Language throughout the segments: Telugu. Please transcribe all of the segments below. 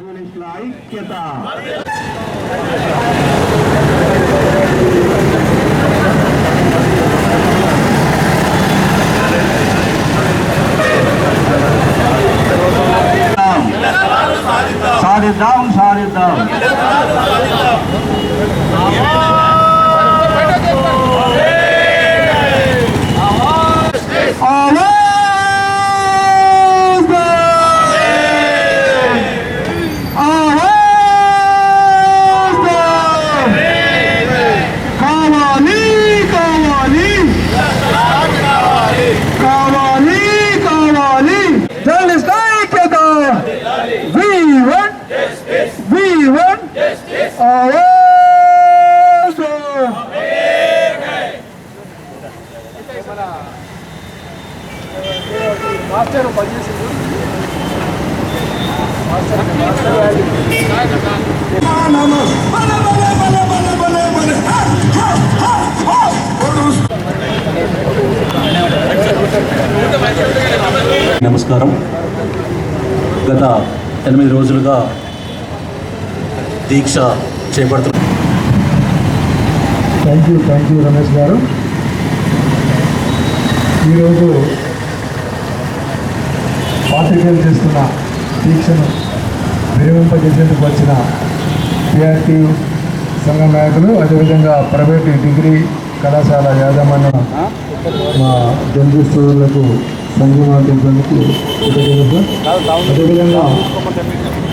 majelis lain kita. నమస్కారం. గత ఎనిమిది రోజులుగా దీక్ష చేపడుతున్న thank you thank you Ramesh garu. ఈరోజు పాత్రికేయులు చేస్తున్న దీక్షను విరమింపజేసేందుకు వచ్చిన పిఆర్టీ సంఘ నాయకులు అదేవిధంగా ప్రైవేట్ డిగ్రీ కళాశాల యాజమాన్యం మా జంతు స్టోర్లకు సంఘం తెలిపేందుకు అదేవిధంగా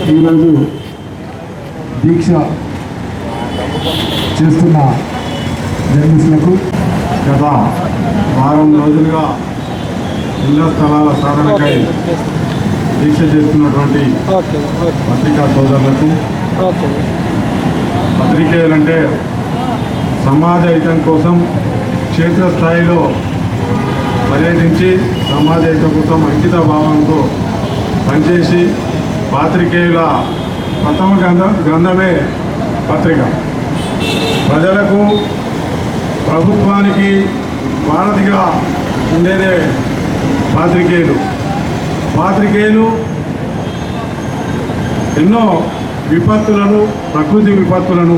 ఈరోజు దీక్ష చేస్తున్న జర్నలిస్టులకు గత వారం రోజులుగా ఇళ్ళ స్థలాల సాధనకై దీక్ష చేస్తున్నటువంటి పత్రికా సోదరులకు పత్రికేయులంటే సమాజ హితం కోసం క్షేత్రస్థాయిలో పర్యటించి సమాజ హితం కోసం అంకిత భావంతో పనిచేసి పాత్రికేయుల ప్రథమ గ్రంథ గ్రంథమే పత్రిక. ప్రజలకు ప్రభుత్వానికి వారధిగా ఉండేదే పాత్రికేయులు. పాత్రికేయులు ఎన్నో విపత్తులను ప్రకృతి విపత్తులను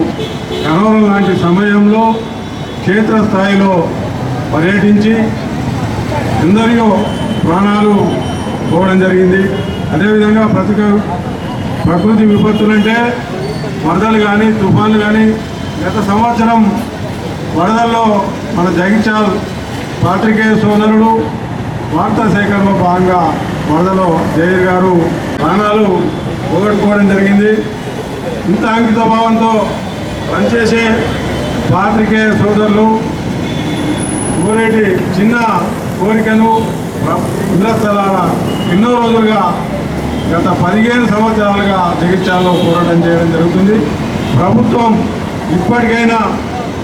కరోనా లాంటి సమయంలో క్షేత్రస్థాయిలో పర్యటించి ఎందరియో ప్రాణాలు పోవడం జరిగింది. అదేవిధంగా ప్రతి ప్రకృతి విపత్తులంటే వరదలు కానీ తుఫాన్లు కానీ గత సంవత్సరం వరదల్లో మన జగిత్యాల్ పాత్రికేయ సోదరుడు వార్తా సేకరణలో భాగంగా వరదలో జయర్ గారు ప్రాణాలు పోగొట్టుకోవడం జరిగింది. ఇంత అంకిత భావంతో పనిచేసే పాత్రికేయ సోదరులు ఊరేటి చిన్న కోరికను ప్ర- ఇళ్ళ స్థలాల ఎన్నో రోజులుగా గత పదిహేను సంవత్సరాలుగా జగిత్యాలలో పోరాటం చేయడం జరుగుతుంది. ప్రభుత్వం ఇప్పటికైనా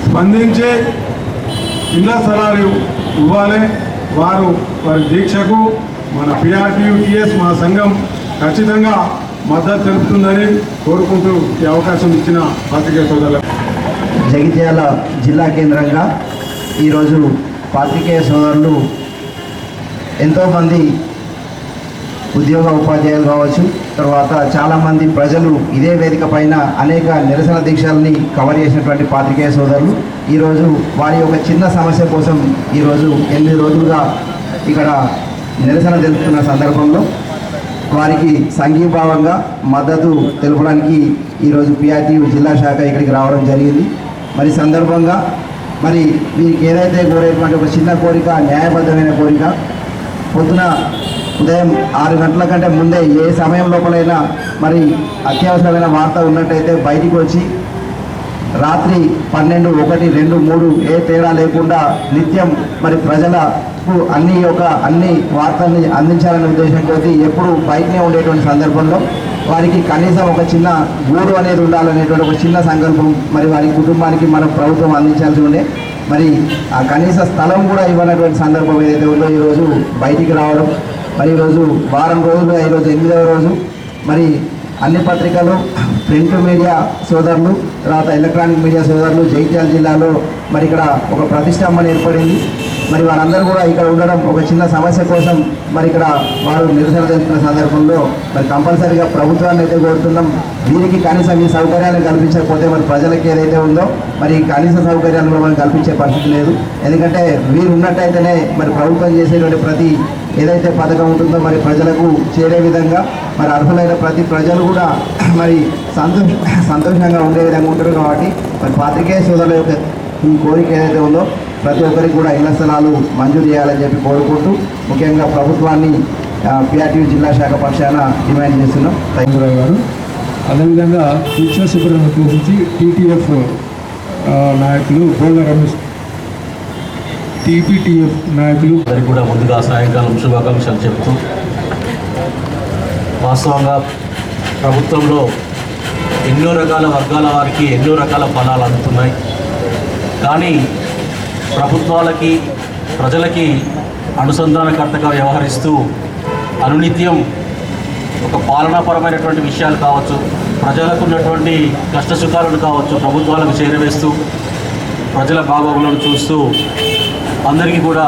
స్పందించి ఇళ్ళ స్థలాలు ఇవ్వాలి. వారు వారి దీక్షకు మన పిఆర్టీయుటిఎస్ మా సంఘం ఖచ్చితంగా మద్దతు తెలుపుతుందని కోరుకుంటూ ఈ అవకాశం ఇచ్చిన పాత్రికేయ సోదరులకు. జగిత్యాల జిల్లా కేంద్రంగా ఈరోజు పాత్రికేయ సోదరులు ఎంతోమంది ఉద్యోగ ఉపాధ్యాయులు కావచ్చు తర్వాత చాలామంది ప్రజలు ఇదే వేదిక పైన అనేక నిరసన దీక్షల్ని కవర్ చేసినటువంటి పాత్రికేయ సోదరులు. ఈరోజు వారి యొక్క చిన్న సమస్య కోసం ఈరోజు ఎనిమిది రోజులుగా ఇక్కడ నిరసన తెలుపుతున్న సందర్భంలో వారికి సంఘీభావంగా మద్దతు తెలపడానికి ఈరోజు పిఆర్టీ జిల్లా శాఖ ఇక్కడికి రావడం జరిగింది. మరి సందర్భంగా మరి వీరికి ఏదైతే కోరేటువంటి ఒక చిన్న కోరిక న్యాయబద్ధమైన కోరిక పొద్దున ఉదయం ఆరు గంటల కంటే ముందే ఏ సమయం లోపలైనా మరి అత్యవసరమైన వార్త ఉన్నట్టయితే బయటికి వచ్చి రాత్రి పన్నెండు ఒకటి రెండు మూడు ఏ తేడా లేకుండా నిత్యం మరి ప్రజలకు అన్ని యొక్క అన్ని వార్తల్ని అందించాలనే ఉద్దేశంతో ఎప్పుడు బయటనే ఉండేటువంటి సందర్భంలో వారికి కనీసం ఒక చిన్న గూడు అనేది ఉండాలనేటువంటి ఒక చిన్న సంకల్పం మరి వారి కుటుంబానికి మన ప్రభుత్వం అందించాల్సి ఉండే. మరి ఆ కనీస స్థలం కూడా ఇవ్వనటువంటి సందర్భం ఏదైతే ఉందో ఈరోజు బయటికి రావడం. మరి ఈరోజు వారం రోజులు ఈరోజు ఎనిమిదవ రోజు. మరి అన్ని పత్రికలు ప్రింట్ మీడియా సోదరులు తర్వాత ఎలక్ట్రానిక్ మీడియా సోదరులు జైత్యాల జిల్లాలో మరి ఇక్కడ ఒక ప్రతిష్టంభన ఏర్పడింది. మరి వారందరూ కూడా ఇక్కడ ఉండడం ఒక చిన్న సమస్య కోసం మరి ఇక్కడ వారు నిరసన తెలుపుతున్న సందర్భంలో మరి కంపల్సరీగా ప్రభుత్వాన్ని అయితే కోరుతున్నాం. వీరికి కనీసం ఈ సౌకర్యాలు కల్పించకపోతే మరి ప్రజలకు ఏదైతే ఉందో మరి కనీస సౌకర్యాలు కూడా మనం కల్పించే పరిస్థితి లేదు. ఎందుకంటే వీరు ఉన్నట్టయితేనే మరి ప్రభుత్వం చేసేటువంటి ప్రతి ఏదైతే పథకం ఉంటుందో మరి ప్రజలకు చేరే విధంగా మరి అర్హులైన ప్రతి ప్రజలు కూడా మరి సంతోష సంతోషంగా ఉండే విధంగా ఉంటారు కాబట్టి మరి పాత్రికేయ సోదరుల యొక్క ఈ కోరిక ఏదైతే ఉందో ప్రతి ఒక్కరికి కూడా ఇళ్ళ స్థలాలు మంజూరు చేయాలని చెప్పి కోరుకుంటూ ముఖ్యంగా ప్రభుత్వాన్ని పిఆర్టీ జిల్లా శాఖ పక్షాన డిమాండ్ చేస్తున్నాం. థ్యాంక్ యూ రావు గారు. అదేవిధంగా కృష్ణ శిబిరం ఉద్దేశించి టీటీఎఫ్ నాయకులు బోళ్ళ రమేష్ టీపీటీఎఫ్ నాయకులు అందరికీ కూడా ముందుగా సాయంకాలం శుభాకాంక్షలు చెప్తూ వాస్తవంగా ప్రభుత్వంలో ఎన్నో రకాల వర్గాల వారికి ఎన్నో రకాల ఫలాలు అందుతున్నాయి. కానీ ప్రభుత్వాలకి ప్రజలకి అనుసంధానకర్తగా వ్యవహరిస్తూ అనునిత్యం ఒక పాలనాపరమైనటువంటి విషయాలు కావచ్చు ప్రజలకు ఉన్నటువంటి కష్టసుఖాలను కావచ్చు ప్రభుత్వాలకు చేరవేస్తూ ప్రజల బాగోగులను చూస్తూ అందరికీ కూడా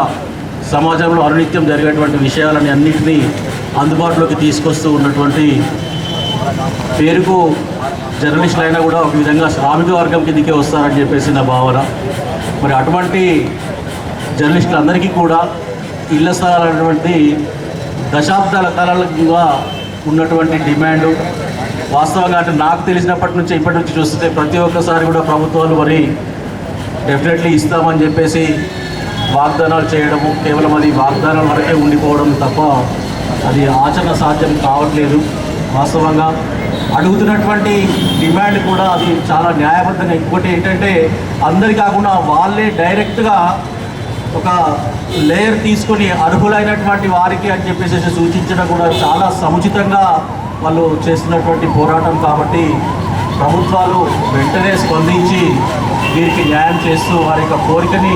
సమాజంలో అనునిత్యం జరిగేటువంటి విషయాలని అన్నింటినీ అందుబాటులోకి తీసుకొస్తూ ఉన్నటువంటి పేరుకు జర్నలిస్టులు అయినా కూడా ఒక విధంగా శ్రామిక వర్గం కిందకే వస్తారని చెప్పేసి నా భావన. మరి అటువంటి జర్నలిస్టులందరికీ కూడా ఇళ్ళ స్థలాలటువంటి దశాబ్దాల కాలంగా ఉన్నటువంటి డిమాండు వాస్తవంగా అంటే నాకు తెలిసినప్పటి నుంచి ఇప్పటి నుంచి చూస్తే ప్రతి ఒక్కసారి కూడా ప్రభుత్వాలు మరి డెఫినెట్లీ ఇస్తామని చెప్పేసి వాగ్దానాలు చేయడము కేవలం అది వాగ్దానాల వరకే ఉండిపోవడం తప్ప అది ఆచరణ సాధ్యం కావట్లేదు. వాస్తవంగా అడుగుతున్నటువంటి డిమాండ్ కూడా అది చాలా న్యాయబద్ధంగా ఇంకోటి ఏంటంటే అందరి కాకుండా వాళ్ళే డైరెక్ట్గా ఒక లేయర్ తీసుకొని అర్హులైనటువంటి వారికి అని చెప్పేసి సూచించడం కూడా చాలా సముచితంగా వాళ్ళు చేస్తున్నటువంటి పోరాటం కాబట్టి ప్రభుత్వాలు వెంటనే స్పందించి వీరికి న్యాయం చేస్తూ వారి యొక్క కోరికని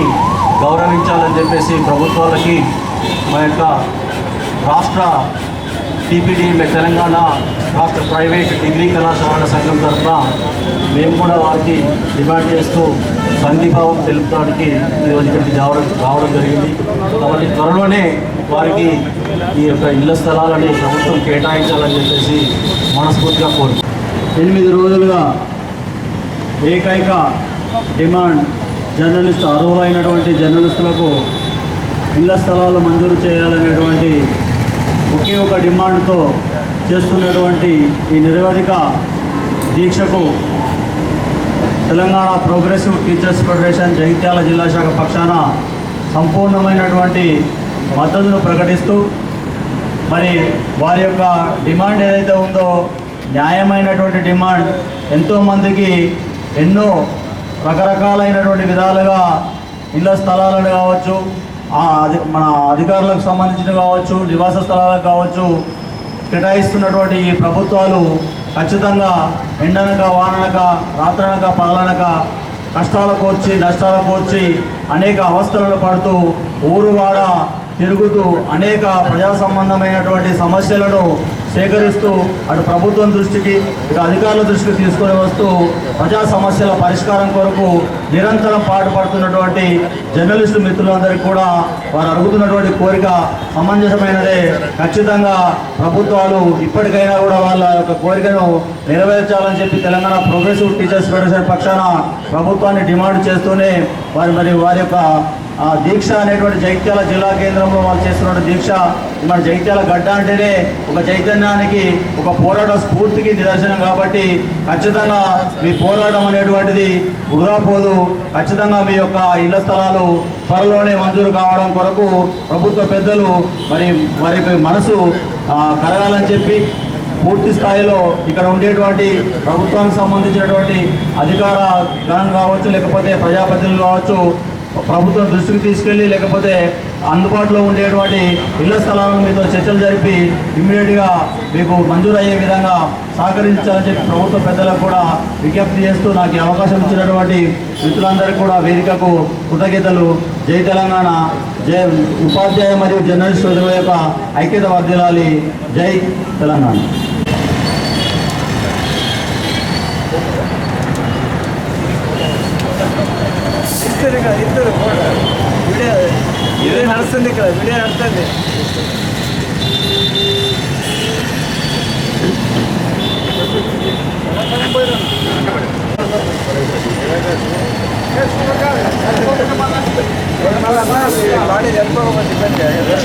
గౌరవించాలని చెప్పేసి ప్రభుత్వాలకి మా యొక్క రాష్ట్ర టీపీడీ తెలంగాణ రాష్ట్ర ప్రైవేట్ డిగ్రీ కళాశాల సంఘం తరఫున మేము కూడా వారికి డిమాండ్ చేస్తూ సంఘీభావం తెలుపడానికి ఈరోజు ఇక్కడికి రావడం రావడం జరిగింది. కాబట్టి త్వరలోనే వారికి ఈ యొక్క ఇళ్ళ స్థలాలని ప్రభుత్వం కేటాయించాలని చెప్పేసి మనస్ఫూర్తిగా కోరు ఎనిమిది రోజులుగా ఏకైక డిమాండ్ జర్నలిస్ట్ అర్హులైనటువంటి జర్నలిస్టులకు ఇళ్ళ స్థలాలు మంజూరు చేయాలనేటువంటి ఒకే ఒక డిమాండ్తో చేస్తున్నటువంటి ఈ నిరవధిక దీక్షకు Telangana progressive teachers federation Jagtial జిల్లా శాఖ పక్షాన సంపూర్ణమైనటువంటి మద్దతును ప్రకటిస్తూ మరి వారి యొక్క డిమాండ్ ఏదైతే ఉందో న్యాయమైనటువంటి డిమాండ్ ఎంతోమందికి ఎన్నో రకరకాలైనటువంటి విధాలుగా ఇళ్ళ స్థలాలను కావచ్చు మన అధికారులకు సంబంధించిన కావచ్చు నివాస స్థలాలకు కావచ్చు కేటాయిస్తున్నటువంటి ఈ ప్రభుత్వాలు ఖచ్చితంగా ఎండనక వాననక రాత్రనక పగలనక కష్టాలకు వచ్చి నష్టాలకు వచ్చి అనేక అవస్థలను పడుతూ ఊరువాడ తిరుగుతూ అనేక ప్రజా సంబంధమైనటువంటి సమస్యలను సేకరిస్తూ అటు ప్రభుత్వం దృష్టికి ఇటు అధికారుల దృష్టికి తీసుకొని వస్తూ ప్రజా సమస్యల పరిష్కారం కొరకు నిరంతరం పాటుపడుతున్నటువంటి జర్నలిస్టు మిత్రులందరికీ కూడా వారు అడుగుతున్నటువంటి కోరిక సమంజసమైనదే. ఖచ్చితంగా ప్రభుత్వాలు ఇప్పటికైనా కూడా వాళ్ళ యొక్క కోరికను నెరవేర్చాలని చెప్పి తెలంగాణ ప్రోగ్రెసివ్ టీచర్స్ ఫెడరేషన్ పక్షాన ప్రభుత్వాన్ని డిమాండ్ చేస్తూనే వారి మరి వారి యొక్క దీక్ష అనేటువంటి జైత్యాల జిల్లా కేంద్రంలో వాళ్ళు చేస్తున్న దీక్ష మన జైత్యాల గడ్డ అంటేనే ఒక చైతన్యానికి ఒక పోరాట స్ఫూర్తికి నిదర్శనం కాబట్టి ఖచ్చితంగా మీ పోరాటం అనేటువంటిది వృధా పోదు ఖచ్చితంగా మీ యొక్క ఇళ్ళ స్థలాలు త్వరలోనే మంజూరు కావడం కొరకు ప్రభుత్వ పెద్దలు మరి వారి మనసు కరగాలని కలగాలని చెప్పి పూర్తి స్థాయిలో ఇక్కడ ఉండేటువంటి ప్రభుత్వానికి సంబంధించినటువంటి అధికార గణం కావచ్చు లేకపోతే ప్రజాప్రతినిధులు కావచ్చు ప్రభుత్వం దృష్టికి తీసుకెళ్ళి లేకపోతే అందుబాటులో ఉండేటువంటి ఇళ్ళ స్థలాలను మీతో చర్చలు జరిపి ఇమ్మీడియట్గా మీకు మంజూరు అయ్యే విధంగా సహకరించాలని చెప్పి ప్రభుత్వ పెద్దలకు కూడా విజ్ఞప్తి చేస్తూ నాకు అవకాశం ఇచ్చినటువంటి మిత్రులందరికీ కూడా వేదికకు కృతజ్ఞతలు. జై తెలంగాణ జై ఉపాధ్యాయ మరియు జర్నలిస్ట్ యొక్క ఐక్యత వర్ధిల్లాలి. జై తెలంగాణ. ನಡೆಸಲಿಕ್ಕೆ ಇದ್ದರು ವಿಡಿಯೋ ವಿಡಿಯೋ ನಡೆಸಲಿಕ್ಕೆ ವಿಡಿಯೋ ನಡೆಸ್ತದೆ ಮಾಡಿ ಎಲ್ಪೋಗ ಡಿಪೆಂಡ್ ಆಗಿದೆ